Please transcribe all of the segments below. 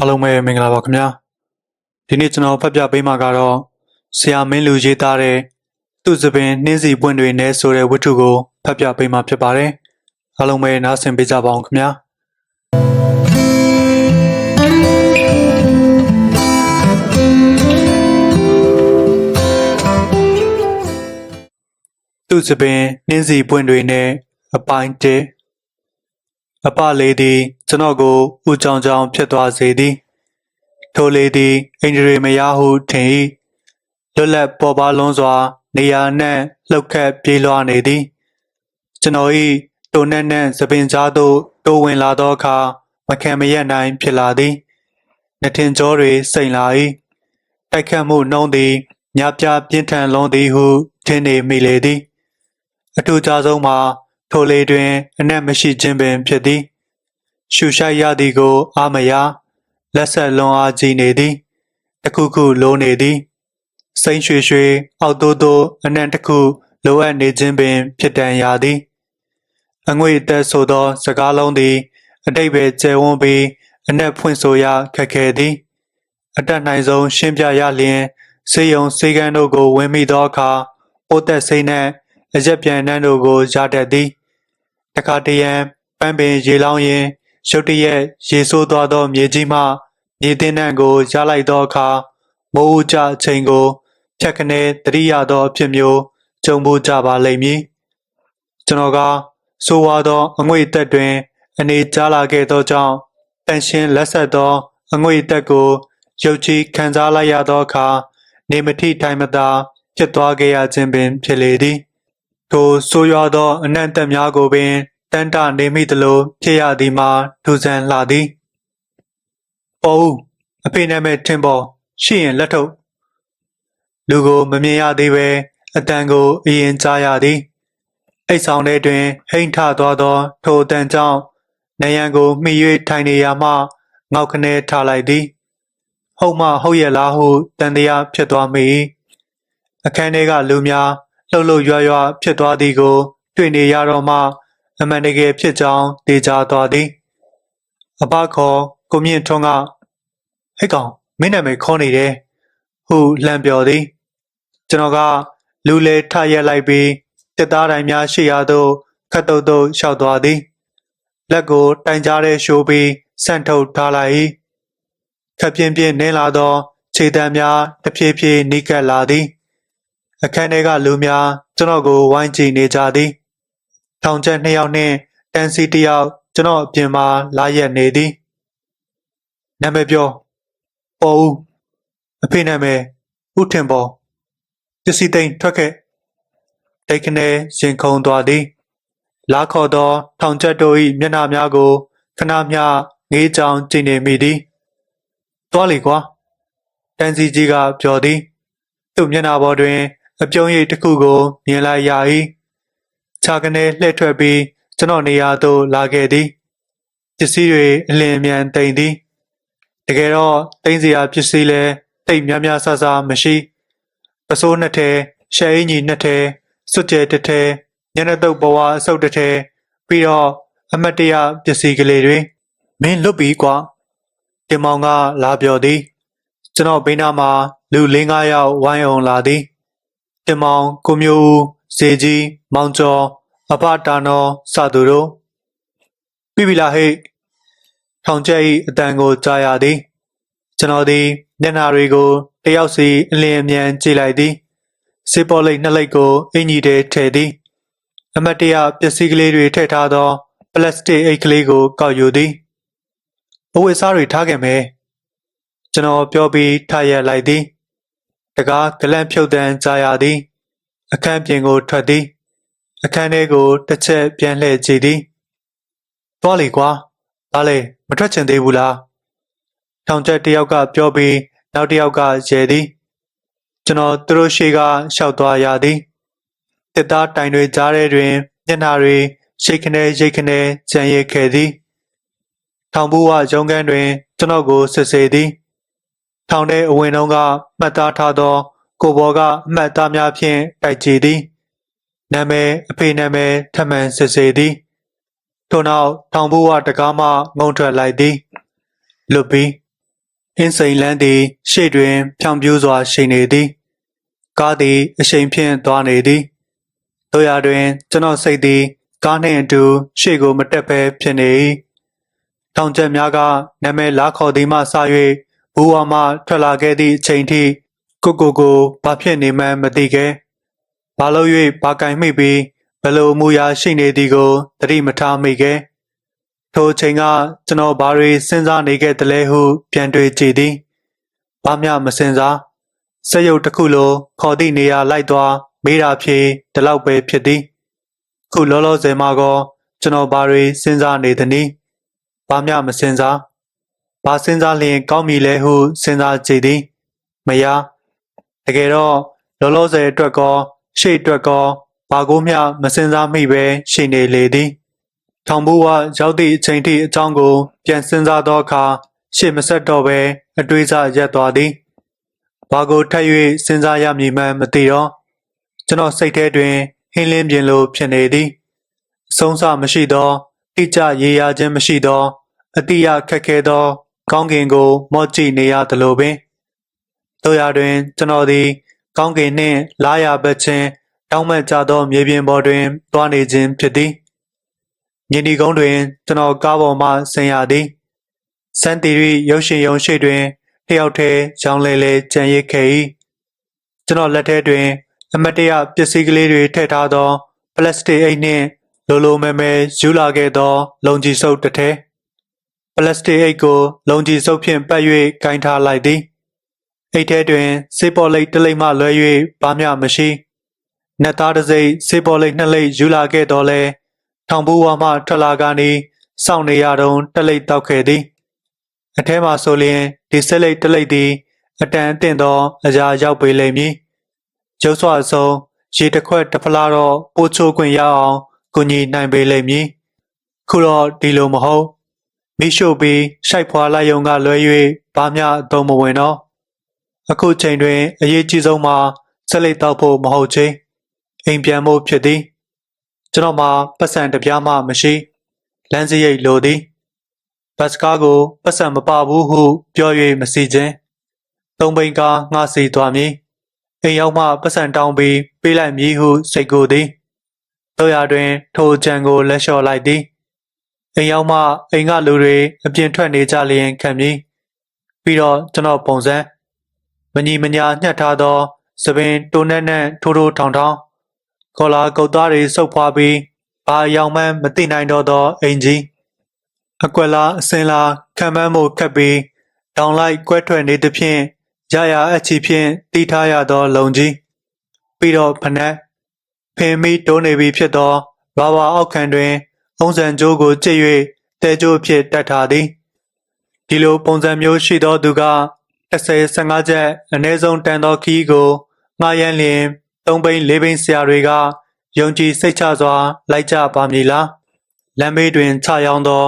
အားလုံးပဲမင်္ဂလာပါခင်ဗျာဒီနေ့ကျွန်တော်ဖတ်ပြပေးမှာကတော့ဆရာမင်းလူရေးသားတဲ့သူ့စပင်နှင်းစီပွင့်တွေနဲ့ဆိုတဲ့ဝတ္ထုကိုဖတ်ပြပေးမှာဖြစ်ပါတယ်အားလုံးပဲနားဆင်ပေးကြပါအောင်ခင်ဗျာသူ့စပင်နှင်းစီပွင့်တွေနဲ့အပိုင်းတစ် အပလေးသည်ကျွန်တော်ကိုဥကြောင်ကြောင်ဖြစ်သွားစေသည်ထိုလေးသည်အင်ဂျရီမယားဟုထင်၏လွတ်လပ်ပေါ်ပါလွန်းစွာ နေရာနှင့်လှုပ်ခတ်ပြေးလွှားနေသည်ကျွန်တော်၏တိုနက်နှင့်သပင်ကြားသို့တိုးဝင်လာသောအခါမခံမရက်နိုင်ဖြစ်လာသည်နှထင်ကြောတွေစိန်လာ၏တိုက်ခတ်မှုနှုံးသည်ညပြပြင်းထန်လွန်သည်ဟုထင်နေမိလေသည်အထူးခြားဆုံးမှာ ထိုလေတွင်အနက်မရှိခြင်းပင်ဖြစ်သည် ရှူရှိုက်ရသည်ကို အာမယာလက်ဆက်လွန်အားကြီးနေသည်တစ်ခုခုလိုးနေသည်စိမ့်ရွှေရွှေအောက်တိုးတိုးအနက်တစ်ခုလိုအပ်နေခြင်းပင် ဖြစ်တန်ရာသည်အငွေအသက်ဆိုသော စကားလုံးသည် အတိတ်ပဲကျယ်ဝန်းပြီးအနက်ဖွင့်ဆိုရခက်ခဲသည် အတက်နိုင်ဆုံးရှင်းပြရလျင်စေယုံစေကန်းတို့ကိုဝင်မိသောအခါပိုးသက်စိမ့်နှင့်အရက်ပြန်နှန်းတို့ကိုရတတ်သည် တခါတရံပန်းပင်ရေလောင်းရင်ရုတ်တရက်ရေဆိုးသွားသောမြေကြီးမှမြေသင်းနှံကိုရလိုက်သောအခါမိုးဦးကျအချိန်ကိုဖြတ်ခနဲတရိရသောအဖြစ်မျိုးကြုံဖို့ကြပါလိမ့်မည်ကျွန်တော်ကဆိုဝါသောအငွေအသက်တွင် အနေကြားလာခဲ့သောကြောင့်တန်ရှင်းလက်ဆက်သောအငွေအသက်ကိုရုပ်ကြီးခံစားလိုက်ရသောအခါနေမထိထိုင်မသာဖြစ်သွားခဲ့ရခြင်းပင်ဖြစ်လေသည် ထိုဆိုးရွားသောအနံ့တက်များကိုပင်တန်တနေမိသလိုဖြစ်ရသည်မှာထူးဆန်းလှသည်။ပေါ်ဦးအဖေနာမည်ထင်ပေါ်ရှိရင်လက်ထုတ်လူကိုမမြင်ရသေးပဲအတန်ကိုအရင်ကြားရသည်။အိတ်ဆောင်ထဲတွင်ဟိမ့်ထသွားသော ထိုအတန်ကြောင့်နယံကိုမှီ၍ထိုင်နေရမှငေါက်ခနဲထားလိုက်သည်။ဟုတ်မှဟုတ်ရဲ့လားဟုတန်တရားဖြစ်သွားမိ၏။အခန်းထဲကလူများ လှုပ်လှုပ်ရွရွဖြစ်သွားသည်ကိုတွေ့နေရတော့မှအမှန်တကယ်ဖြစ်ကြောင်းသိကြသွားသည်အဘခေါ်ကိုမြင့်ထွန်းကဟဲ့ကောင်မင်းနာမည်ခေါ်နေတယ်ဟုလှမ်းပြောသည်ကျွန်တော်ကလူလေထရက်လိုက်ပြီးတစ်သားတိုင်များရှိရာသို့ခတ်တုတ်တုတ်လျှောက်သွားသည်လက်ကိုတိုင်ကြားတဲ့ရှိုးပြီးဆန့်ထုတ်ထားလိုက်၏ခပ်ပြင်းပြင်းနင်းလာသောခြေတံများတဖြည်းဖြည်းနီးကပ်လာသည် အခန်းထဲကလူများကျွန်တော်ကိုဝိုင်းကြည့်နေကြသည်ထောင်ချက်နှစ်ယောက်နှင့်တန်စီတစ်ယောက်ကျွန်တော်အပြင်မှာလာရက်နေသည်နာမည်ပြောပေါ်ဦးအဖေနာမည်ဦးထင်ပေါ်ပစ္စည်းသိမ်းထွက်ခဲ့တိတ်ခနဲရင်ခုန်သွားသည် လာခေါ်သောထောင်ချက်တို့၏မျက်နှာများကိုခဏမျှငေးကြောင်ကြည့်နေမိသည်သွားလေကွာတန်စီကြီးကပြောသည် သူ့မျက်နှာပေါ်တွင် အပြုံးရိပ်တစ်ခုကိုမြင်လိုက်ရ၏ခြာကနေလှည့်ထွက်ပြီးကျွန်တော်နေရာသို့လာခဲ့သည်ပစ္စည်းတွေအလင်းမြန်တိမ်သည်တကယ်တော့တိမ်စရာပစ္စည်းလည်းတိတ်များများဆဆမရှိပစိုးနှစ်ထဲရှဲအင်းကြီးနှစ်ထဲစွတ်ကျဲတစ်ထဲညနေတုပ်ဘဝအစုပ်တစ်ထဲပြီးတော့အမတ်တရပစ္စည်းကလေးတွေမင်းလွတ်ပြီးကွာတင်မောင်ကလာပြောသည်ကျွန်တော်ဘေးနားမှာလူ၄၅ယောက်ဝိုင်းအောင်လာသည် တင်မောင်ကိုမျိုးဦးဇေကြီးမောင်ကျော်အဖတာနောစသူတို့ပြီပြီလားဟဲ့ထောင်ကျဲ၏အတန်ကိုကြားရသည်ကျွန်တော်သည်မျက်နှာတွေကိုတယောက်စီအလင်းအမြန်ကြည့်လိုက်သည်စေပေါ်လိတ်နှစ်လိတ်ကိုအင်ကြီးထဲထည့်သည်အမတ်တရပစ္စည်းကလေးတွေထည့်ထားသောပလတ်စတစ်အိတ်ကလေးကိုကောက်ယူသည်အဝတ်အစားတွေထားခဲ့မယ်ကျွန်တော်ပြောပြီးထားရလိုက်သည် တကားဂလန့်ဖြုတ်တန်းကြားရသည် အခန်းပြင်ကိုထွက်သည် အခန်းထဲကိုတစ်ချက်ပြန်လှည့်ကြည့်သည်သွားလေကွာဒါလေမထွက်ချင်သေးဘူးလားထောင်ချက်တယောက်ကပြောပြီးနောက်တယောက်ကရဲသည်ကျွန်တော်သူတို့ရှေ့ကရှောက်သွားရသည်တစ်သားတိုင်တွေကြားထဲတွင်မျက်နှာတွေရှိတ်ခနဲရိတ်ခနဲကြံရစ်ခဲ့သည်ထောင်ဘူးဝရုံးခန်းတွင် ကျွန်တော်ကိုစစ်ဆေးသည် ထောင်ထဲအဝင်တုန်းကမှတ်သားထားသော ကိုဘော်ကအမှတ်သားများဖြင့်တိုက်ကြည့်သည်နာမည်အဖေနာမည်ထမှန်စစ်ဆေးသည်ထို့နောက်ထောင်ဘူးဝတကားမှငုံထွက်လိုက်သည်လွတ်ပြီးအင်းစိန်လန်းသည် ရှေ့တွင် ဖြောင်ပြူးစွာရှိနေသည်ကားသည်အရှိန်ဖြင့်သွားနေသည်တို့ရတွင် ကျွန်တော်စိတ်သည် ကားနှင့်အတူရှေ့ကိုမတက်ဘဲဖြစ်နေ၏ထောင်ချက်များကနာမည်လာခေါ်သည်မှစ၍ ဘူဝါမှထွက်လာခဲ့သည့်အချိန်ထိကိုကိုကိုဘာဖြစ်နေမှန်းမသိခဲ့ဘာလို့၍ဘာကင်မိပြီးဘယ်လိုအမူအရာရှိနေသည်ကိုသတိမထားမိခဲ့ထိုအချိန်ကကျွန်တော်ဘာတွေစဉ်းစားနေခဲ့သလဲဟု ပြန်တွေးကြည့်သည်ဘာမျှမစဉ်းစားစက်ရုပ်တစ်ခုလိုခေါ်သည့်နေရာလိုက်သွားမေးတာဖြေဒီလောက်ပဲဖြစ်သည်ခုလောလောဆယ်မှာကောကျွန်တော်ဘာတွေစဉ်းစားနေသနည်းဘာမျှမစဉ်းစား ဘာစဉ်းစားလျင်ကောင်းမည်လဲဟုစဉ်းစားကြည့်သည်မယားတကယ်တော့လောလောဆယ်အတွက်ကောရှေ့အတွက်ကောဘာကိုမျှမစဉ်းစားမိပဲရှိနေလေသည်ထောင်ဘူးဝရောက်သည့်အချိန်ထိအကြောင်းကို ပြန်စဉ်းစားသောအခါရှေ့မဆက်တော့ပဲအတွေးစရက်သွားသည်ဘာကိုထပ်၍စဉ်းစားရမည်မှန်းမသိတော့ကျွန်တော်စိတ်ထဲတွင်ဟင်းလင်းပြင်းလိုဖြစ်နေသည်အဆုံးစမရှိသောတိကျရေရာခြင်းမရှိသောအတိအခက်ခဲသော ကောင်းကင်ကို မော့ကြည့်နေရသလိုပင်တို့ရတွင် ကျွန်တော်သည် ကောင်းကင်နှင့် လာရဘက်ချင်းတောင်းမကြသောမြေပြင်ပေါ်တွင်တွားနေခြင်းဖြစ်သည်မြင်းဒီကုန်းတွင် ကျွန်တော်ကားပေါ်မှဆင်းရသည်စန်တီရီရုပ်ရှင်ရုံရှိတွင်တယောက်တည်းရောင်းလဲလဲကြံရစ်ခဲ့၏ကျွန်တော်လက်ထဲတွင် အမတ်တရပစ္စည်းကလေးတွေထည့်ထားသော ပလတ်စတစ်အိတ်နှင့် လိုလိုမဲမဲယူလာခဲ့သော လုံကြီးစုပ်တစ်ထည် ပလတ်စတစ်အိတ်ကိုလုံကြီးစုပ်ဖြင့်ပတ်၍ကင်ထားလိုက်သည်အိတ်ထဲတွင်စေးပေါ်လိတ်တစ်လိမ့်မှလွဲ၍ဘာမျှမရှိနက်သားတစ်စိတ်စေးပေါ်လိတ်နှစ်လိတ်ယူလာခဲ့တော်လဲထောင်ဘူးဝါမှထွက်လာကနေစောင့်နေရတုံးတစ်လိတ်တောက်ခဲ့သည်အထဲမှာဆိုလျင်ဒီဆက်လိတ်တစ်လိတ်သည်အတန်အသင့်သောအရာရောက်ပေလိမ့်မည်ကျုပ်စွာအဆုံးရေတစ်ခွက်တစ်ဖလားတော့ပိုးချိုးခွင့်ရအောင်ကူညီနိုင်ပေလိမ့်မည်ခုတော့ဒီလိုမဟုတ် မိရှုပြီးရှိုက်ဖွာလိုက်ယုံကလွဲ၍ဘာမျှအသုံးမဝင်တော့အခုချိန်တွင်အရေးကြီးဆုံးမှာဆက်လက်တောက်ဖို့မဟုတ်ချင်းအိမ်ပြန်ဖို့ဖြစ်သည်ကျွန်တော်မှာပတ်စံတစ်ပြားမှမရှိလမ်းစရိတ်လိုသည်ဘတ်စကားကိုပတ်စံမပဘူးဟု ပြော၍မစီခြင်းသုံးဘိန်းကားငှားစီသွားမည်အိမ်ရောက်မှပတ်စံတောင်းပြီးပေးလိုက်မည်ဟုစိတ်ကိုသည်တို့ရတွင် ထိုကြံကိုလက်လျှော့လိုက်သည် အိမ်ရောက်မှအိမ်ကလူတွေအပြင်ထွက်နေကြလျင်ခံမည်ပြီးတော့ကျွန်တော်ပုံစံမညီမညာညှက်ထားသောသပင်တိုးနက်နက်ထိုးထိုးထောင်ထောင်ခေါ်လာကုတ်သားတွေစုပ်ဖွားပြီးဘာအယောင်မှန်းမသိနိုင်တော့သောအင်ကြီးအကွက်လားအစင်လားခံမန်းမှုခတ်ပြီးတောင်လိုက်ကွဲထွက်နေသဖြင့်ရရအချီဖြင့်တီးထားရသောလုံကြီးပြီးတော့ဖနက်ဖင်မီတိုးနေပြီဖြစ်သောဘာဘာအောက်ခံတွင် အုံစံကြိုးကိုကြည့်၍တဲကြိုးဖြင့်တက်ထားသည်ဒီလိုပုံစံမျိုးရှိသောသူက30-15ချက်အနည်းဆုံးတန်သောခီးကိုငှားရမ်းလျင်၃ဘိန်း၄ဘိန်းဆရာတွေကယုံကြည်စိတ်ချစွာ လိုက်ကြပါမည်လားလမ်းဘေးတွင်ချရောင်းသော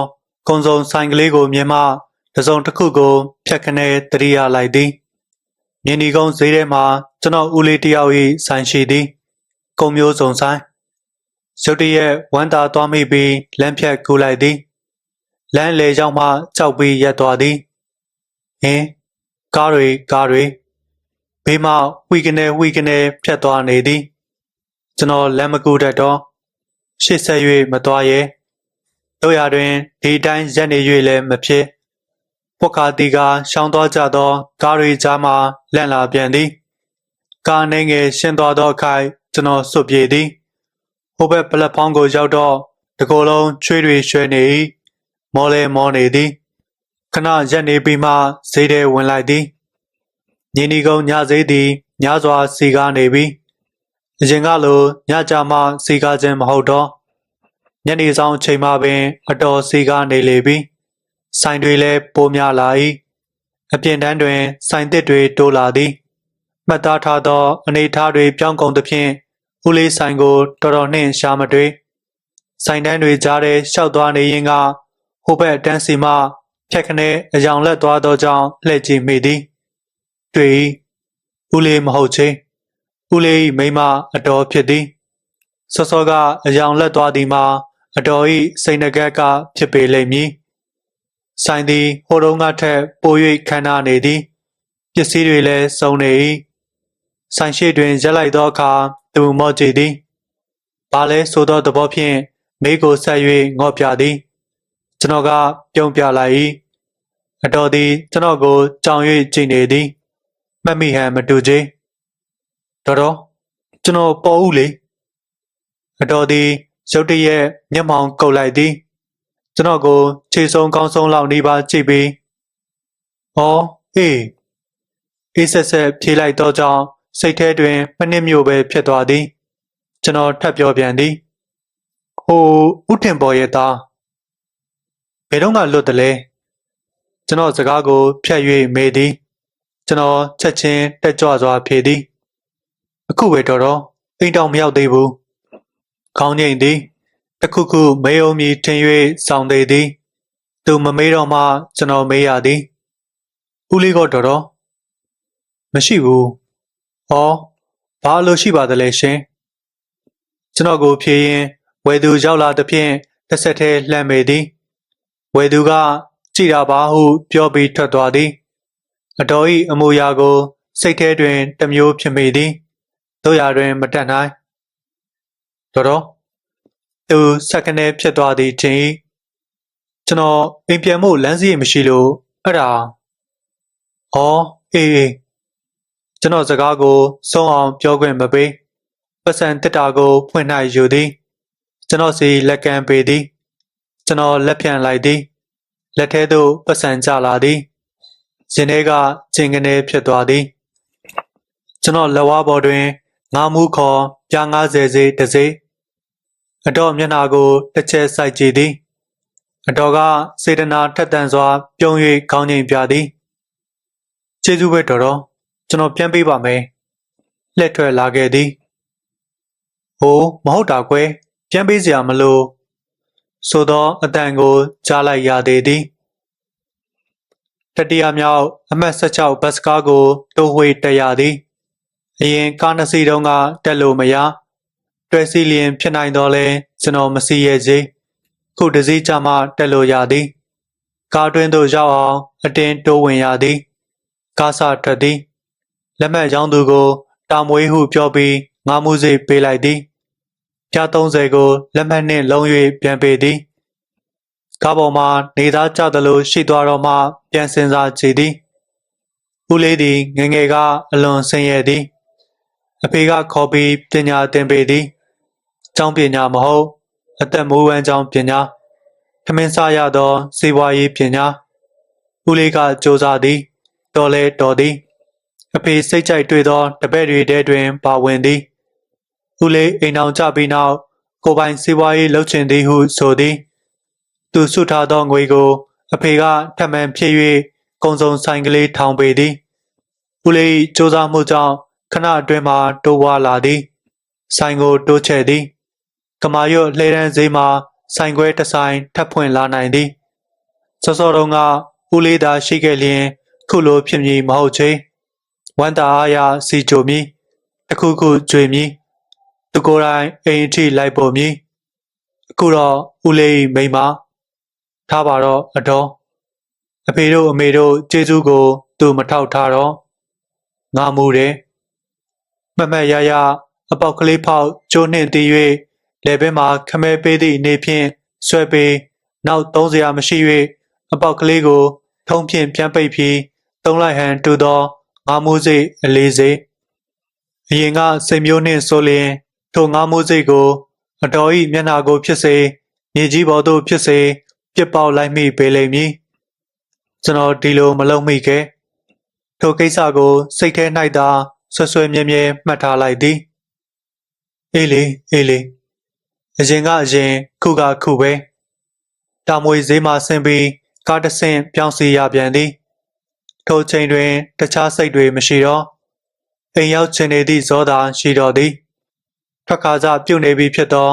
ကုံစုံဆိုင်ကလေးကိုမြင်မှတစုံတစ်ခုကိုဖြတ်ခနဲတရိယာလိုက်သည်မြင်းဒီကုန်းဈေးထဲမှာကျွန်တော်ဦးလေးတယောက်၏ဆိုင်ရှိသည်ကုံမျိုးစုံဆိုင် ရုတ်တရက်ဝမ်းသာသွားမိပြီးလမ်းဖြတ်ကူလိုက်သည်လမ်းလေကြောင်းမှကြောက်ပြီးရက်သွားသည်ဟင်းကားတွေကားတွေဘေးမှဝီကနေဝီကနေဖြတ်သွားနေသည် ကျွန်တော်လမ်းမကူတတ်တော့ရှေ့ဆက်၍မသွားရဲတို့ရတွင်ဒီတိုင်းရက်နေ၍လည်းမဖြစ်ပွက်ခါတီကရှောင်းသွားကြသောကားတွေကြားမှလန့်လာပြန်သည် ကားနှင်းငယ်ရှင်းသွားသောအခိုက်ကျွန်တော်စွတ်ပြေးသည် ဟိုဘက်ပလက်ဖောင်းကိုရောက်တော့တကိုယ်လုံးချွေးတွေရွှဲနေ၏မောလဲမောနေသည်ခဏရက်နေပြီးမှဈေးထဲဝင်လိုက်သည်ညင်းဒီကုန်းညဈေးသည်ညစွာစီကားနေပြီအရင်ကလိုညကြမှစီကားခြင်းမဟုတ်တော့ညနေဆောင်အချိန်မှပင် အတော်စီကားနေလေပြီဆိုင်တွေလည်းပိုများလာ၏အပြင်တန်းတွင် ဆိုင်သစ်တွေတိုးလာသည်မှတ်သားထားသောအနေအထားတွေပြောင်းကုန်သဖြင့် ဦးလေးဆိုင်ကိုတော်တော်နှင့်ရှာမတွေ့ဆိုင်တန်းတွေကြားထဲရှောက်သွားနေရင်ကဟိုဘက်တန်းစီမှဖြက်ခနဲအယောင်လက်သွားသောကြောင့်လှည့်ကြည့်မိသည်တွေ့ဦးလေးမဟုတ်ချင်းဦးလေးမိမအတော်ဖြစ်သည်စောစောကအယောင်လက်သွားသည်မှာအတော်ဤစိန်နကက်ကဖြစ်ပေလိမ့်မည်ဆိုင်သည်ဟိုတုန်းကထက်ပို၍ခမ်းနားနေသည်ပစ္စည်းတွေလည်းစုံနေ၏ဆိုင်ရှိတွင်ရက်လိုက်သောအခါ သူမော့ကြည့်သည်ဘာလဲဆိုသောသဘောဖြင့်မိကိုဆက်၍ငေါ့ပြသည်ကျွန်တော်ကပြုံးပြလိုက်၏အတော်သည်ကျွန်တော်ကိုကြောင်၍ကြည့်နေသည်မှတ်မိဟန်မတူချေတော်တော်ကျွန်တော်ပေါ်ဦးလေအတော်သည်ရုတ်တရက်မျက်မှောင်ကုတ်လိုက်သည်ကျွန်တော်ကိုခြေဆုံးကောင်းဆုံးလောက်နေပါကြည့်ပြီးဩအေးအေးဆက်ဆက်ဖြေလိုက်တော့ကြောင့် စိတ်ထဲတွင်မနစ်မြို့ပဲဖြစ်သွားသည် ကျွန်တော်ထပ်ပြောပြန်သည်ဟိုဥတင်ပေါ်ရဲ့သားဘယ်တော့မှလွတ်တယ်လဲကျွန်တော်စကားကိုဖြတ်၍မေးသည် ကျွန်တော်ချက်ချင်းတက်ကြွစွာဖြေသည် အခုပဲတော်တော်အိမ်တောင်မရောက်သေးဘူးခေါင်းငိမ့်သည်တခုခုမေးအောင်မြည်ထင်၍စောင့်သေးသည် သူမမေးတော့မှကျွန်တော်မေးရသည်ဦးလေးကတော်တော်မရှိဘူး ဟောဘာလို့ရှိပါသလဲရှင်ကျွန်တော်ကိုဖြေရင်ဝယ်သူရောက်လာသဖြင့်တစ်ဆက်တည်းလှမ်းမေသည်ဝယ်သူက ကြည်တာပါဟုပြောပြီးထွက်သွားသည်အတော်၏အမူအရာကို စိတ်ထဲတွင်တစ်မျိုးဖြစ်မိသည်တို့ရာတွင်မတတ်နိုင်တော်တော်သူစက္ကနဲဖြစ်သွားသည်ထင်၏ကျွန်တော်အိမ်ပြန်ဖို့လမ်းစည်းမရှိလို့အဲ့ဒါဩအေးအေး ကျွန်တော်စကားကိုဆုံးအောင်ပြောခွင့်မပေးပတ်စံတစ်တာကိုဖွင့်နိုင်ယူသည်ကျွန်တော်စီလက်ကမ်းပေးသည်ကျွန်တော်လက်ဖြန့်လိုက်သည်လက်ထဲသို့ပတ်စံကျလာသည်ရင်ထဲကကျင်ကနေဖြစ်သွားသည်ကျွန်တော်လက်ဝါးပေါ်တွင်ငါးမှုခေါ်ပြား90စေးတစ်စေးအတော်မျက်နာကိုတစ်ချက်စိုက်ကြည့်သည်အတော်ကစေတနာထက်သန်စွာ ပြုံး၍ခေါင်းငိမ်ပြသည်ကျေးဇူးပဲတော်တော် ကျွန်တော်ပြန်ပေးပါမယ်လက်ထွက်လာခဲ့သည်ဟိုမဟုတ်တာကွယ်ပြန်ပေးစရာမလိုဆိုသောအတန်ကိုကြားလိုက်ရသေးသည်တတိယမြောက်အမှတ်16ဘတ်စကားကိုတိုးဝှေးတက်ရသည်အရင်ကားနှစ်စီးတုန်းကတက်လို့မရတွဲစီလျင်ဖြစ်နိုင်တော့လဲကျွန်တော်မစီရစေခုတစည်းကြမှတက်လို့ရသည်ကားတွင်သို့ရောက်အောင်အတင်းတိုးဝင်ရသည်ကားဆထွက်သည် လက်မှတ်ရောင်းသူကိုတာမွေးဟုပြောပြီးငါးမှုစိပေးလိုက်သည်ပြား30ကိုလက်မှတ်နှင့်လုံး၍ပြန်ပေးသည်ကားပေါ်မှနေသားကြသလိုရှိသွားတော့မှပြန်စင်စားကြည့်သည်ဦးလေးသည်ငငယ်ကအလွန်ဆင်းရဲသည်အဖေကခေါ်ပြီးပညာသင်ပေးသည်ကျောင်းပညာမဟုတ်အသက်မိုးဝမ်းကျောင်းပညာခမင်းစားရသောစေဝါရေးပညာဦးလေးကစ조사သည်တော်လဲတော်သည် အဖေစိတ်ကြိုက်တွေ့သောတပည့်တွေထဲတွင်ပါဝင်သည်ဦးလေးအိမ်အောင်ကြပြီးနောက်ကိုပိုင်စေဝါရေးလှုပ်ချင်သည်ဟုဆိုသည် သူဆုထားသောငွေကို အဖေကထပ်မံဖြည့်၍ကုံစုံဆိုင်ကလေးထောင်ပေးသည်ဦးလေးစ조사မှုကြောင့်ခဏအတွင်းမှာတိုးဝါလာသည် ဆိုင်ကိုတိုးချဲ့သည်ကမာရွတ်လှေရန်ဈေးမှာဆိုင်ခွဲတစ်ဆိုင်ထပ်ဖွင့်လာနိုင်သည်စောစောတုန်းကဦးလေးသာရှိခဲ့လျင် ခုလိုဖြစ်မည်မဟုတ်ချေ ဝမ်းသာအားရစီကြိုမည်တခုခုကြွေမည်သူကိုယ်တိုင်အိမ်အထိလိုက်ပေါ်မည်အခုတော့ဦးလေးမိမထားပါတော့အတော်အဖေတို့အမေတို့ကျေးဇူးကို သူမထောက်ထားတော့ငါမူတယ်မမတ်ရရအပေါက်ကလေးဖောက်ကျိုးနှင့်တီး၍လေဘင်းမှာခမဲပေးသည့်အနေဖြင့်ဆွဲပေးနောက်သုံးစရာမရှိ၍အပေါက်ကလေးကို ထုံးဖြင့်ပြန်ပိတ်ပြီးသုံးလိုက်ဟန်တူသော ငါးမိုးစိတ်အလေးစိတ်အရင်ကစိတ်မျိုးနှင့်ဆိုလျင်ထိုငါးမိုးစိတ်ကိုအတော်ဤမျက်နှာကိုဖြစ်စေမြေကြီးပေါ်သို့ဖြစ်စေပြစ်ပေါက်လိုက်မိပေလိမ့်မည်ကျွန်တော်ဒီလိုမလုပ်မိခဲ့ထိုကိစ္စကိုစိတ်ထဲ၌သာဆွဆွဲမြဲမြဲမှတ်ထားလိုက်သည်အေးလေအေးလေအရင်ကအရင်ခုကခုပဲတာမွေဈေးမှဆင်းပြီးကားတဆင့်ပြောင်းစီရပြန်သည် ထိုချိန်တွင်တခြားစိတ်တွေမရှိတော့အိမ်ရောက်ချင်နေသည့်ဇောသာရှိတော်သည်ထွက်ခါကြပြုတ်နေပြီဖြစ်သော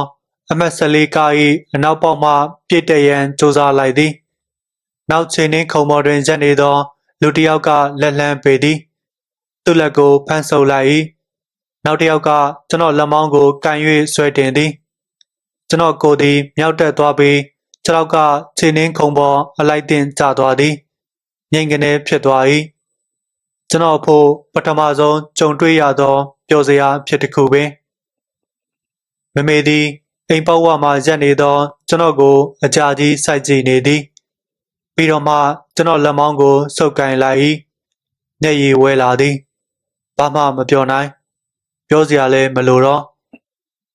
အမတ်၁၄ကား၏အနောက်ပေါက်မှပြည့်တရန်စူးစမ်းလိုက်သည်နောက်ချိန်နှင်းခုံပေါ်တွင်ရက်နေသော လူတစ်ယောက်ကလက်လန်းပေသည်သူ့လက်ကိုဖမ်းဆုပ်လိုက်၏နောက်တစ်ယောက်ကကျွန်တော်လက်မောင်းကိုကန်၍ဆွဲတင်သည်ကျွန်တော်ကိုယ်သည်မြောက်တက်သွားပြီးခြေထောက်ကခြေနှင်းခုံပေါ်အလိုက်တင်ကျသွားသည် ငိမ့်ကနေဖြစ်သွား၏ကျွန်တော်အဖို့ပထမဆုံးကြုံတွေ့ရသောပျော်စရာအဖြစ်တစ်ခုပင်မမေသည်အိမ်ပေါက်ဝမှရက်နေသော ကျွန်တော်ကို အကြာကြီးစိုက်ကြည့်နေသည်ပြီးတော့မှကျွန်တော်လက်မောင်းကိုဆုပ်ကိုင်လိုက်၏မျက်ရည်ဝဲလာသည်ဘာမှမပြောနိုင် ပြောစရာလည်းမလိုတော့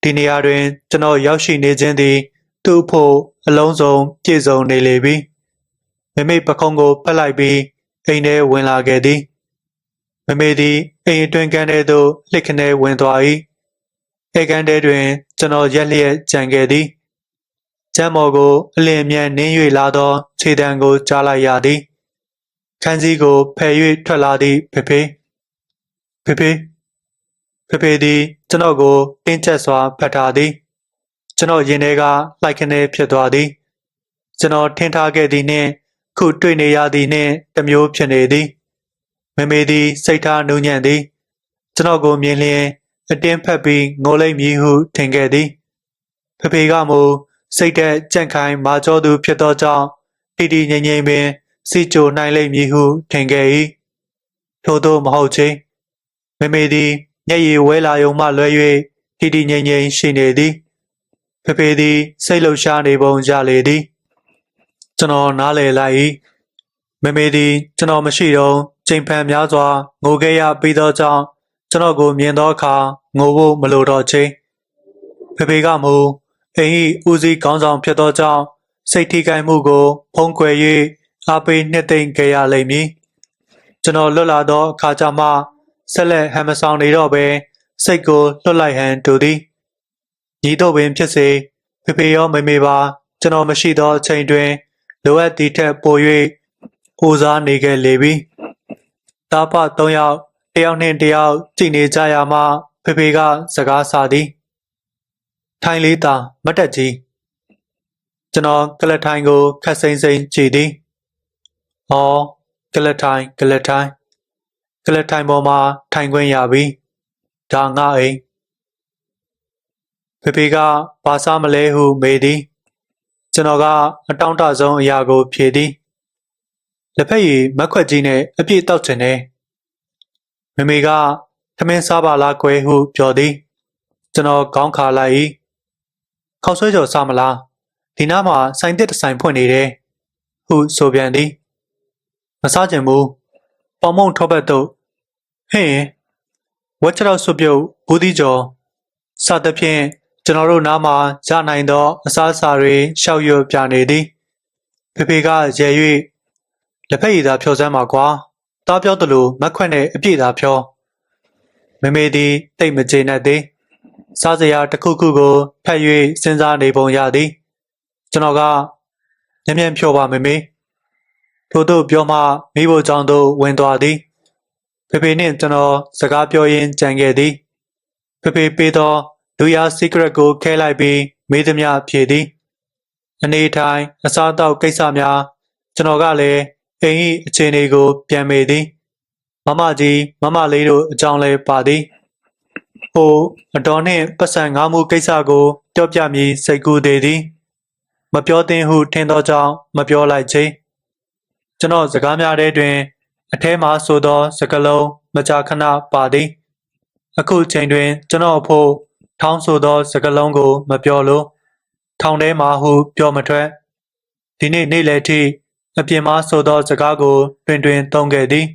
ဒီနေရာတွင် ကျွန်တော်ရောက်ရှိနေခြင်းသည် သူ့ဖို့အလုံးစုံပြည့်စုံနေလေပြီ မမေပခုံးကိုဖက်လိုက်ပြီးအိမ်ထဲဝင်လာခဲ့သည်မမေသည်အိမ်အတွင်းကန်းထဲသို့လှစ်ခနဲဝင်သွား၏ဧကန်ထဲတွင် ကျွန်တော်ရက်လျက်ကြံခဲ့သည်ကျမ်းမော်ကိုအလင်းမြန်နင်း၍လာသော ခြေတံကိုကြားလိုက်ရသည်ခန်းစည်းကိုဖယ်၍ထွက်လာသည့်ဖေဖေဖေဖေဖေဖေသည်ကျွန်တော်ကိုတင်းကျပ်စွာဖတ်ထားသည် ကျွန်တော်ရင်ထဲကလိုက်ခနဲဖြစ်သွားသည် ကျွန်တော်ထင်ထားခဲ့သည်နှင့် ခုတွေ့နေရသည်နှင့်တစ်မျိုးဖြစ်နေသည်မမေသည်စိတ်ထားနူးညံ့သည်ကျွန်တော်ကိုမြင်လျင်အတင်းဖက်ပြီးငိုလိမ့်မည်ဟုထင်ခဲ့သည်ဖေဖေကမူစိတ်သက်ကြန့်ခိုင်မာကြောသူဖြစ်သောကြောင့်တီတီငိမ့်ငိမ့်ပင်စီကြိုနိုင်လိမ့်မည်ဟုထင်ခဲ့၏ထို့သောမဟုတ်ချေမမေသည်မျက်ရည်ဝဲလာယုံမှလွဲ၍တီတီငိမ့်ငိမ့်ရှိနေသည်ဖေဖေသည်စိတ်လှုပ်ရှားနေပုံရလေသည် ကျွန်တော်နားလည်လိုက်၏မမေသည်ကျွန်တော်မရှိတော့ချိန်ဖန်များစွာငိုခဲ့ရပြီးသောကြောင့်ကျွန်တော်ကိုမြင်သောအခါငိုဖို့မလိုတော့ချင်းဖေဖေကမူအိမ်၏ဦးစီးခေါင်းဆောင်ဖြစ်သောကြောင့်စိတ်ထိခိုက်မှုကို ဖုံးကွယ်၍အားပေးနှစ်သိမ့်ကြရလိမ့်မည်ကျွန်တော်လွတ်လာသောအခါကျမှဆက်လက်ဟမ်မဆောင်နေတော့ပဲစိတ်ကိုလွတ်လိုက်ဟန်တူသည်ညီတို့ပင်ဖြစ်စေဖေဖေရောမေမေပါ ကျွန်တော်မရှိသောအချိန်တွင် လိုအပ်သည့်ထက်ပို၍ဦးစားနေခဲ့လေပြီတာဖ၃ယောက်တယောက်နှင့်တယောက်ကြည်နေကြရမှဖေဖေကစကားစာသည်ထိုင်လေးသာမတ်တက်ကြီးကျွန်တော်ကလထိုင်ကိုခက်စိမ့်စိမ့်ကြည်သည်။အော်ကလထိုင်ကလထိုင်ကလထိုင်ပေါ်မှာထိုင်ခွင့်ရပြီ။ဒါငါအိမ်ဖေဖေကဘာစားမလဲဟုမေးသည်။ ကျွန်တော်ကအတောင့်တဆုံးအရာကိုဖြေသည်။လက်ဖက်ရည်မက်ခွက်ကြီးနဲ့အပြည့်တောက်ချင်တယ်။မမေကသမင်းစားပါလားကွယ်ဟုပြောသည်။ကျွန်တော်ခေါင်းခါလိုက်၏။ခေါက်ဆွဲကြော်စားမလား။ဒီနားမှာဆိုင်တစ်တစ်ဆိုင်ဖွင့်နေတယ်ဟုဆိုပြန်သည်မစားကြင်ဘူးပေါမုံထောပတ်တို့ဟင်းဝက်ချတော့ဆွပြုတ်ဘူးဒီကျော်စသဖြင့် ကျွန်တော်တို့နားမှာရနိုင်သော အစားအစာတွေရှောက်ရွပြနေသည်ဖေဖေကရဲ၍လက်ဖက်ရည်သာဖြောစမ်းပါကွာတားပြောသလိုမက်ခွက်နဲ့အပြည့်သာဖြောမမေသည်တိတ်မကျေနပ်သည်စားစရာတစ်ခုခုကိုဖတ်၍စဉ်းစားနေပုံရသည်ကျွန်တော်ကညံ့ညံ့ဖြောပါမေမေထို့သို့ပြောမှမိဖို့ကြောင့်သို့ဝင်သွားသည်ဖေဖေနှင့်ကျွန်တော်စကားပြောရင်းကြံခဲ့သည်ဖေဖေပေးသော လူရ secret ကိုခဲလိုက်ပြီးမေးသမျှဖြေသည်အနေထိုင်အစားအသောက်ကိစ္စများကျွန်တော်ကလည်းအိမ်၏အခြေအနေကို ပြန်မေးသည်မမကြီးမမလေးတို့အကြောင်းလဲပါသည်ဟိုအတော်နှင့်ပတ်စံငားမှုကိစ္စကိုပြောပြမည်စိတ်ကူးသေးသည် မပြောသင့်ဟုထင်သောကြောင့်မပြောလိုက်ခြင်းကျွန်တော်စကားများထဲတွင် အထဲမှဆိုသောစကားလုံးမကြာခဏပါသည် အခုချိန်တွင် ကျွန်တော်ဖို့ ထောင်းဆိုသောစကားလုံးကို မပြောလို့ထောင်ထဲမှဟုပြောမထွက်ဒီနေ့နေ့လယ်ထိအပြင်မှဆိုသောစကားကိုတွင်တွင်သုံးခဲ့သည်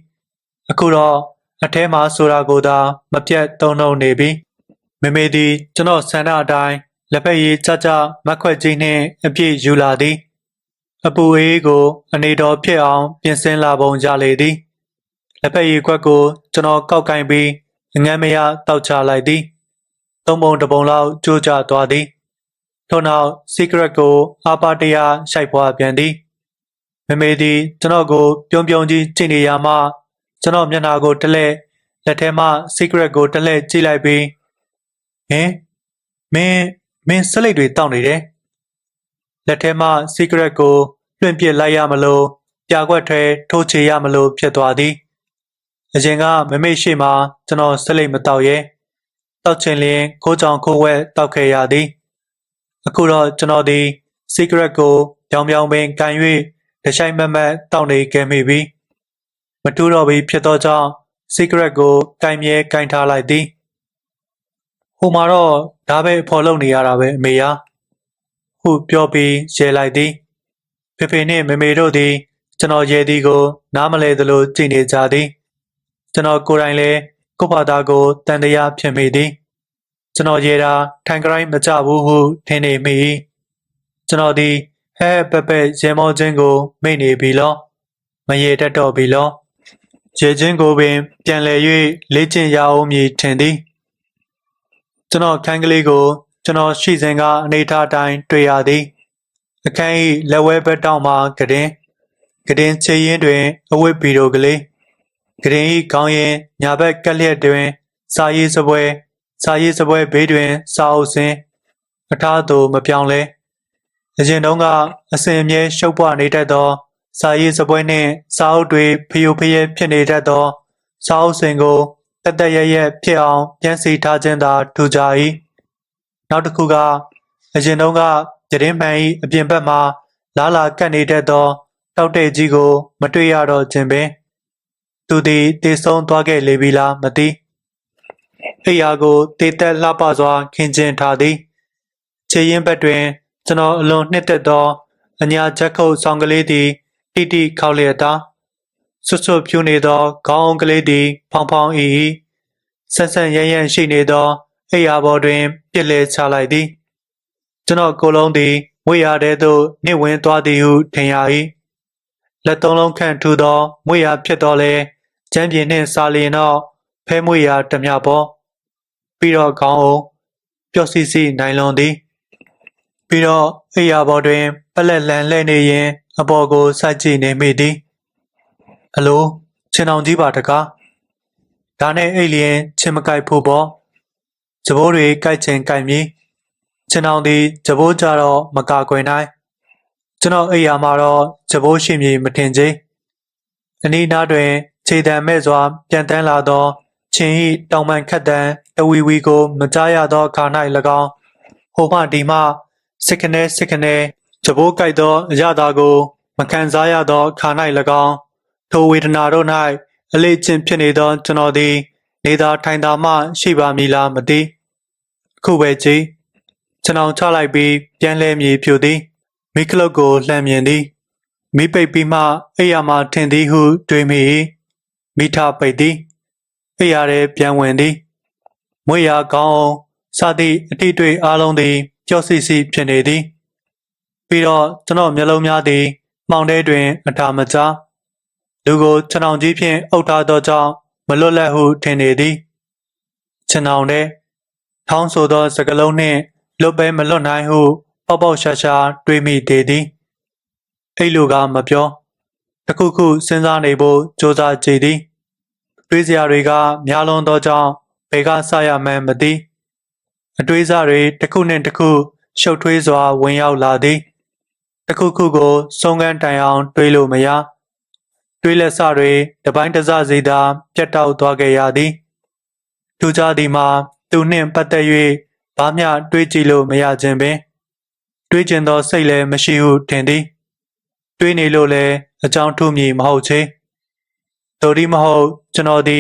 အခုတော့အထဲမှဆိုတာကိုသာမပြတ်သုံးနှုံနေပြီမမေသည်ကျွန်တော်ဆန္ဒအတိုင်းလက်ဖက်ရည်ကြကြမက်ခွက်ကြီးနှင့်အပြည့်ယူလာသည် အပူအေးကို အနေတော်ဖြစ်အောင် ပြင်ဆင်လာပုံကြလေသည်လက်ဖက်ရည်ခွက်ကို ကျွန်တော်ကောက်ကင်ပြီးငန်းမရတောက်ချလိုက်သည် သုံးပုံတစ်ပုံလောက်ကျိုးကျသွားသည်ထို့နောက် secret ကိုအာပါတရာရှိုက်ပွားပြန်သည်မမေသည်ကျွန်တော်ကိုပြုံးပြုံးကြီးကြည့်နေရမှကျွန်တော်မျက်နှာကိုတလဲလက်ထဲမှ secret ကိုတလဲကြည့်လိုက်ပြီးဟင်မင်းမင်းစလိတ်တွေတောက်နေတယ်လက်ထဲမှ secret ကိုလွှင့်ပစ်လိုက်ရမလို့ပြာကွက်ထဲထိုးချေရမလို့ဖြစ်သွားသည်အရင်ကမမေ့ရှိမှကျွန်တော်စလိတ်မတောက်ရဲ တောက်ချင်လျင်ခိုးကြောင်ခိုးဝဲတောက်ခဲ့ရသည်အခုတော့ကျွန်တော်ဒီ secret ကိုပြောင်ပြောင်ပင်ကန်၍တခြိုက်မက်မက်တောက်နေခဲ့မိပြီမတူတော့ပြီဖြစ်သောကြောင့် secret ကိုကင်မြဲကင်ထားလိုက်သည်ဟိုမှာတော့ဒါပဲအဖော်လုပ်နေရတာပဲအမေယာဟုပြောပြီးရဲလိုက်သည်ဖေဖေနှင့်မေမေတို့သည်ကျွန်တော်ရဲသည်ကို နားမလဲသလိုကြည့်နေကြသည်ကျွန်တော်ကိုယ်တိုင်လည်းကိုယ့်ဘာသာကိုတန်တရားဖြစ်မိသည် ကျွန်တော်ရဲတာထိုင်ကြိုင်းမကြဘူးဟုထင်နေမိ၏ကျွန်တော်သည်ဟဲ့ပက်ပက်ရဲမောခြင်းကိုမိတ်နေပြီလောမရေတတ်တော့ပြီလောရဲခြင်းကိုပင် ပြန်လည်၍လေ့ကျင့်ရအောင်မည်ထင်သည်ကျွန်တော်ခန်းကလေးကို ကျွန်တော်ရှိစဉ်ကအနေထားအတိုင်းတွေ့ရသည်အခန်း၏လက်ဝဲဘက်တောင်မှကတင်ကတင်ချေရင်တွင် အဝတ်ပီတို့ကလေးကရင်၏ခေါင်းရင်ညာဘက်ကက်လျက်တွင် စာရေးစပွဲ စာရေးစပွဲဘေးတွင် စာအုပ်စင်အထားသို့မပြောင်းလဲအရင်တုန်းကအစဉ်အမြဲရှုပ်ပွားနေတတ်သော စာရေးစပွဲနှင့် စာအုပ်တွေဖျို့ဖျက်ဖြစ်နေတတ်သော စာအုပ်စင်ကိုတက်တက်ရရက်ဖြစ်အောင်ပြန်စီထားခြင်းသာထူကြ၏နောက်တစ်ခုကအရင်တုန်းကကြရင်မှန်၏အပြင်ဘက်မှလာလာကတ်နေတတ်သော တောက်တဲ့ကြီးကို မတွေ့ရတော့ခြင်းပင် သူသည်တေဆုံးသွားခဲ့လေပြီလားမသိ အိယာကိုတေတက်လှပစွာခင်းကျင်းထားသည်ခြေရင်ဘက်တွင် ကျွန်တော်အလွန်နှစ်သက်သောအညာချက်ခုပ်ဆောင်ကလေးသည်တိတိခောက်လျက်သာဆွတ်ဆွတ်ဖြူနေသောခေါင်းအုံးကလေးသည် ဖောင်ဖောင်အီအီဆန်းဆန်းရမ်းရမ်းရှိနေသောအိယာပေါ်တွင် ပြစ်လဲချလိုက်သည် ကျွန်တော်ကိုယ်လုံးသည်မွေရတဲ့သို့နှိဝင်သွားသည်ဟုထင်ရ၏လက်သုံးလုံးခန့်ထူသောမွေရဖြစ်တော်လဲကျမ်းပြင်နှင့်စာလျင်တော့ဖဲမွေရတမျှပေါ် ပြီးတော့ခေါင်းအောင်ပျော့စီစီနိုင်လွန်သည် ပြီးတော့အိယာပေါ်တွင် ပလက်လန်လှဲ့နေရင် အပေါ်ကိုစိုက်ကြည့်နေမိသည်အလိုချင်းအောင်ကြီးပါတကားဒါနဲ့အိတ်လျင်ချင်းမကြိုက်ဖို့ပေါ့ကျဘိုးတွေကြိုက်ချင်ကြိုက်မည်ချင်းအောင်သည်ကျဘိုးကြတော့မကာကွယ်နိုင်ကျွန်တော်အိယာမှာတော့ကျဘိုးရှိမည်မထင်ချေအနီးနားတွင် ခြေတံမဲ့စွာ ပြန်တန်းလာသောချင်းဤတောင်ပန်ခတ်တံ တဝီဝီကို မကြားရသောအခါ၌၎င်းဟိုမှဒီမှစစ်ခနဲစစ်ခနဲကြဘိုးကြိုက်သောအရသာကို မခံစားရသောအခါ၌၎င်းထိုဝေဒနာတို့၌အလေးချင်းဖြစ်နေသော ကျွန်တော်သည် နေသာထိုင်သာမှ ရှိပါမည်လားမသိအခုပဲကြည်ကျွန်တော်ချလိုက်ပြီးပြန်လဲမြေဖြူသည်မိခလုတ်ကိုလှမ်းမြင်သည်မိပိတ်ပြီးမှအိယာမှထင်သည်ဟုတွေးမိ၏မိထပိတ်သည်အိယာရဲပြန်ဝင်သည် မွေရာကောင်းအောင်စသည့်အတိတွေအားလုံးသည်ပျော့စီစီဖြစ်နေသည် ပြီးတော့ကျွန်တော်မျက်လုံးများသည်မှောင်ထဲတွင်အထာမကြားလူကိုခြံအောင်ကြီးဖြင့်အုပ်ထားသောကြောင့်မလွတ်လပ်ဟုထင်နေသည်ခြံအောင်ထဲထောင်းဆိုသောစကလုံးနှင့်လွတ်ပဲမလွတ်နိုင်ဟုပေါက်ပေါက်ရှာရှာတွေးမိသေးသည်အဲ့လိုကမပြောတခုခုစဉ်းစားနေဖို့ကြိုးစားကြည့်သည်တွေးစရာတွေကများလွန်သောကြောင့် ဘယ်ကစရမှန်းမသိအတွေးစားတွေတစ်ခုနှင့်တစ်ခုရှုပ်ထွေးစွာဝင်ရောက်လာသည်တစ်ခုခုကိုစုံကန်းတိုင်အောင်တွေးလို့မရတွေးလက်စတွေတပိုင်းတစစီသာပြတ်တောက်သွားခဲ့ရသည်ထူးခြားသည်မှာသူနှင့်ပတ်သက်၍ဘာမျှတွေးကြည့်လို့မရခြင်းပင်တွေးကျင်သောစိတ်လည်းမရှိဟုထင်သည်တွေးနေလို့လည်းအကြောင်းထူးမည်မဟုတ်ချေတို့ဒီမဟုတ်ကျွန်တော်ဒီ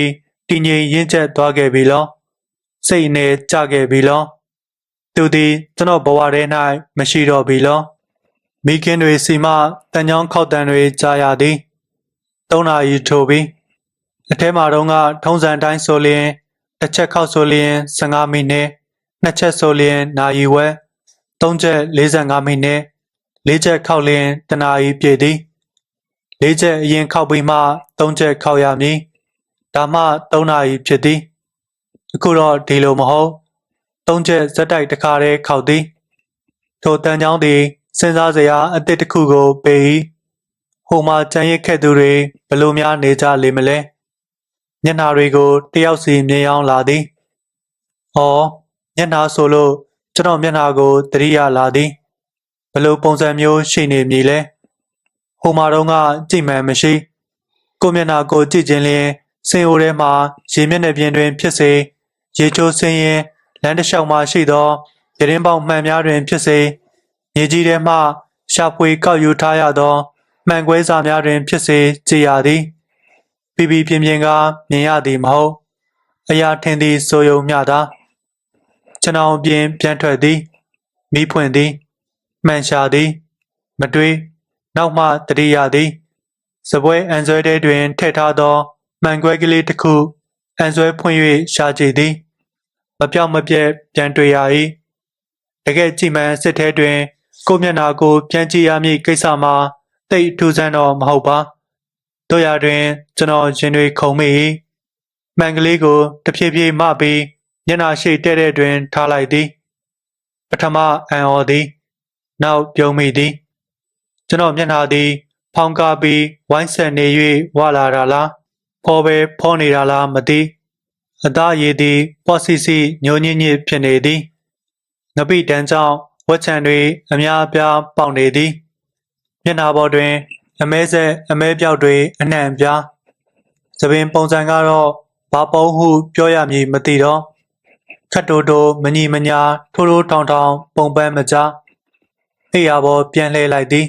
တည်ငြိမ်ရင့်ကျက်သွားခဲ့ပြီလောစိတ်နဲ့ကြခဲ့ပြီလောသူသည်ကျွန်တော်ဘဝထဲ၌မရှိတော့ပြီလောမိခင်တွေစီမှတန်ချောင်းခောက်တန်တွေကြားရသည်သုံးနာရီထိုပြီအထဲမှာတော့ကထုံးစံတိုင်းဆိုလျင်တစ်ချက်ခောက်ဆိုလျင်15မိနစ်နှစ်ချက်ဆိုလျင်နာရီဝက်သုံးချက်45မိနစ်လေးချက်ခောက်လျင်တနာရီပြည့်သည်လေးချက်အရင်ခောက်ပြီးမှသုံးချက်ခောက်ရမည် ဒါမှ3နာရီဖြစ်သည်အခုတော့ဒီလိုမဟုတ်သုံးချက်ဇက်တိုက်တစ်ခါတည်းခောက်သည်ထိုတန်ချောင်းသည်စဉ်းစားစရာအသစ်တစ်ခုကိုပေး၏ဟိုမှာကြံရစ်ခဲ့သူတွေဘလို့များနေကြလေမလဲမျက်နာတွေကိုတယောက်စီမြင်အောင်လာသည်။အော်မျက်နာဆိုလို့ကျွန်တော်မျက်နာကိုတရိယာလာသည်။ဘလို့ပုံစံမျိုးရှိနေမည်လဲ။ဟိုမှာတော့ကကြိတ်မှန်မရှိ။ကိုမျက်နာကိုကြည့်ခြင်းလျင် စင်အိုထဲမှာရေမျက်နှာပြင်တွင်ဖြစ်စေရေချိုးဆင်းရင်လမ်းတစ်လျှောက်မှာရှိသောရင်းပေါက်မှန်များတွင်ဖြစ်စေမြေကြီးထဲမှရှာဖွေကောက်ယူထားရသောမှန်ကွဲစာများတွင် ဖြစ်စေကြည်ရသည်ပြပြပြင်းပြင်းကမြင်ရသည်မဟုတ်အရာထင်သည်ဆိုယုံမျှသာကျွန်တော်အပြင်ပြန်ထွက်သည်မိဖွင့်သည်မှန်ရှာသည် မတွေးနောက်မှတတိယသည်စပွဲအန်ဆွဲတဲတွင်ထည့်ထားသော မှန်ကွဲကလေးတစ်ခုအန်ဆွဲဖွင့်၍ရှာကြည့်သည်မပြောက်မပြက်ပြန်တွေ့ရ၏တကယ်ကြည်မှန်စစ်ထဲတွင် ကိုယ့်မျက်နှာကိုပြန်ကြည့်ရမည့်ကိစ္စမှာတိတ်ထူးဆန်းတော့မဟုတ်ပါတို့ရတွင် ကျွန်တော်ရင်တွေခုန်မိ၏မှန်ကလေးကိုတဖြည်းဖြည်းမပြီးမျက်နှာရှိတဲ့တဲ့တွင် ထားလိုက်သည် ပထမအံ့ဩသည် နောက်ပြုံးမိသည်ကျွန်တော်မျက်နှာသည် ဖောင်းကားပြီးဝိုင်းဆက်နေ၍ဝလာတာလား ဖော်ပဲဖောနေတာလားမသိအသားရည်သည်ပေါ့စီစီညိုညင်းညစ်ဖြစ်နေသည်ငပိတန်းကြောင့်ဝက်ချံတွေအများအပြားပေါက်နေသည်မျက်နှာပေါ်တွင် အမဲဆက်အမဲပြောက်တွေအနှံ့အပြားသပင်ပုံစံကတော့ဘာပုံးဟုပြောရမည်မသိတော့ခတ်တိုတိုမညီမညာထိုးထိုးထောင်ထောင်ပုံပန်းမကြအိယာပေါ်ပြန်လှည့်လိုက်သည်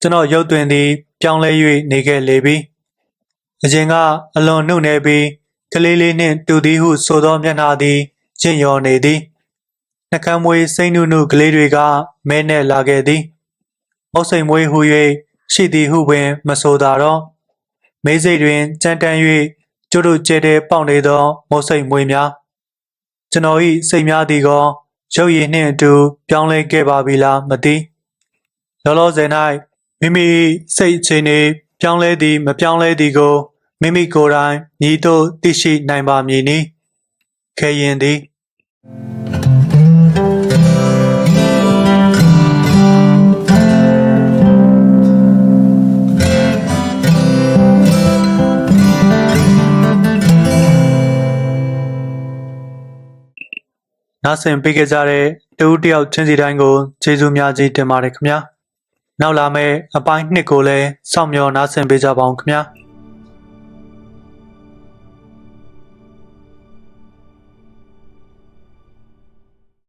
ကျွန်တော်ရုပ်တွင်သည် ပြောင်းလဲ၍နေခဲ့လေပြီ အရင်ကအလွန်နှုတ်နေပြီးကလေးလေးနှင့်တူသည်ဟုဆိုသောမျက်နှာသည်ရင့်ရော်နေသည်နှကမ်းမွေးစိမ့်နုနုကလေးတွေကမဲနဲ့လာခဲ့သည်မုတ်စိမ်မွေးဟု၍ရှိသည်ဟုပင် မဆိုသာတော့မေးစိတ်တွင်ကြမ်းတမ်း၍ကျုပ်တို့ကျဲတဲ့ပေါက်နေသောမုတ်စိမ်မွေးများကျွန်တော်၏စိတ်များသည်ကောရုပ်ရည်နှင့်အတူပြောင်းလဲခဲ့ပါပြီလားမသိလောလောဆယ်၌မိမိ၏စိတ်အခြေအနေပြောင်းလဲသည်မပြောင်းလဲသည်ကို မိမိကိုယ်တိုင်မြည်သို့သိရှိနိုင်ပါမည်နီခဲရင်သည်နားဆင်ပေးခဲ့ကြတဲ့တူတယောက်ချင်းစီတိုင်းကိုကျေးဇူးများကြီးတင်ပါတယ်ခင်ဗျာနောက်လာမယ့်အပိုင်းနှစ်ကိုလည်းစောင့်မျှော်နားဆင်ပေးကြပါအောင်ခင်ဗျာ